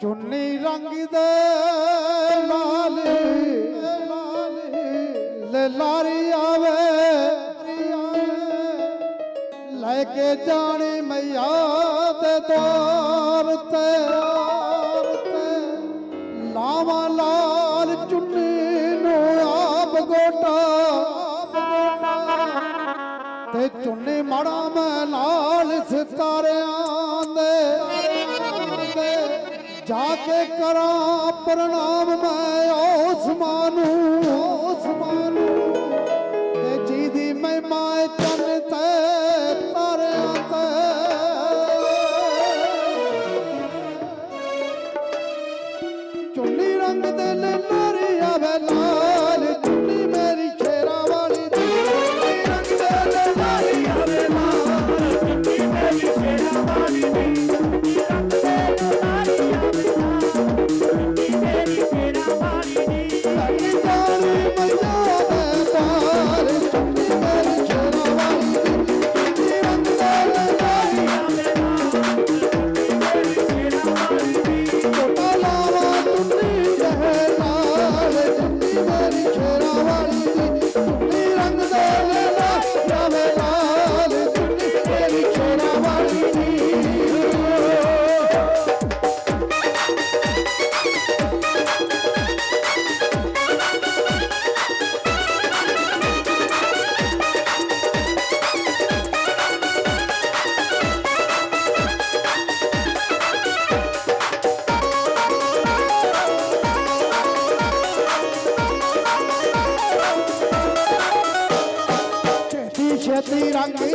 ਚੁੰਨੀ ਰੰਗ ਦੇ ਲਾਲ ਲਾਲ ਲਲਾਰੀ ਆਵੇ। ਲੈ ਕੇ ਜਾਣੇ ਮਈਆ ਤੇ ਦਾਰ ਤੇ। ਲਾਵਾ ਲਾਲ ਚੁੰਨੀ ਨੂੰ ਆਪ ਗੋਟਾ। ਤੇ ਚੁੰਨੀ ਮੜਾ ਮੈਂ ਲਾਲ ਸਿਤਾਰਿਆਂ ਦੇ। जाके करा प्रणाम मैं ओस मानू ओस मानू Everybody Iran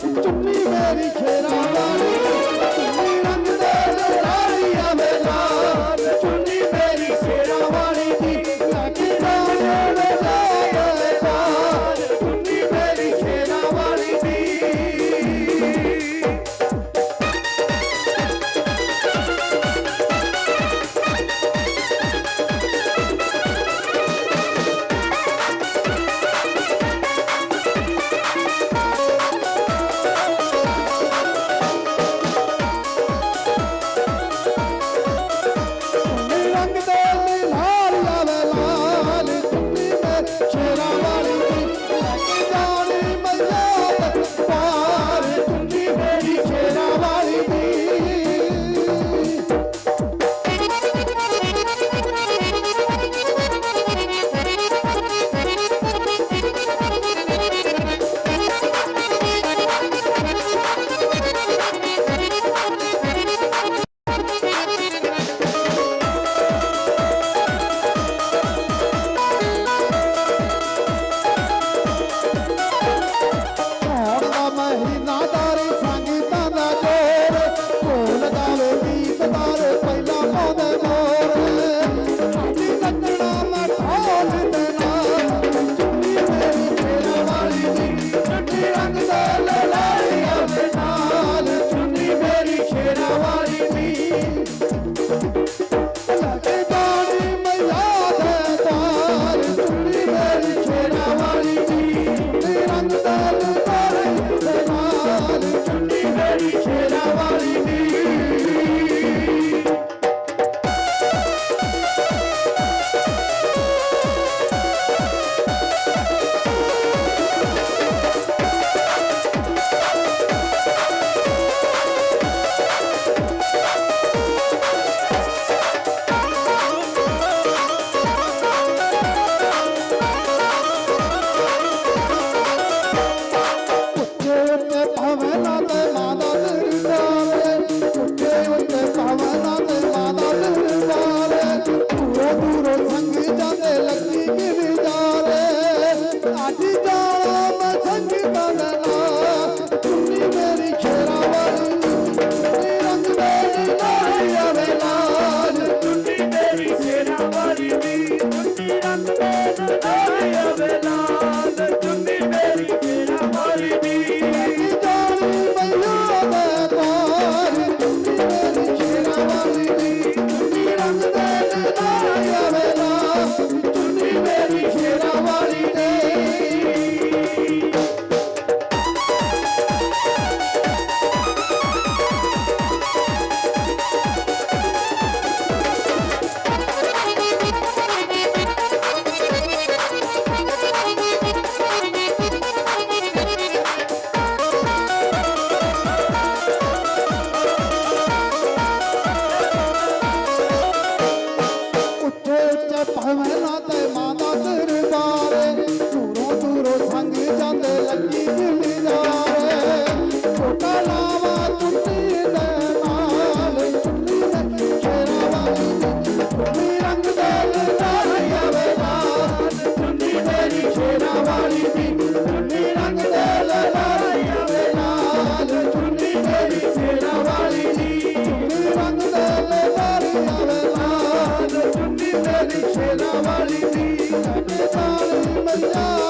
Don't be mad, kid, I'm Mani chena mali mi, mani manja.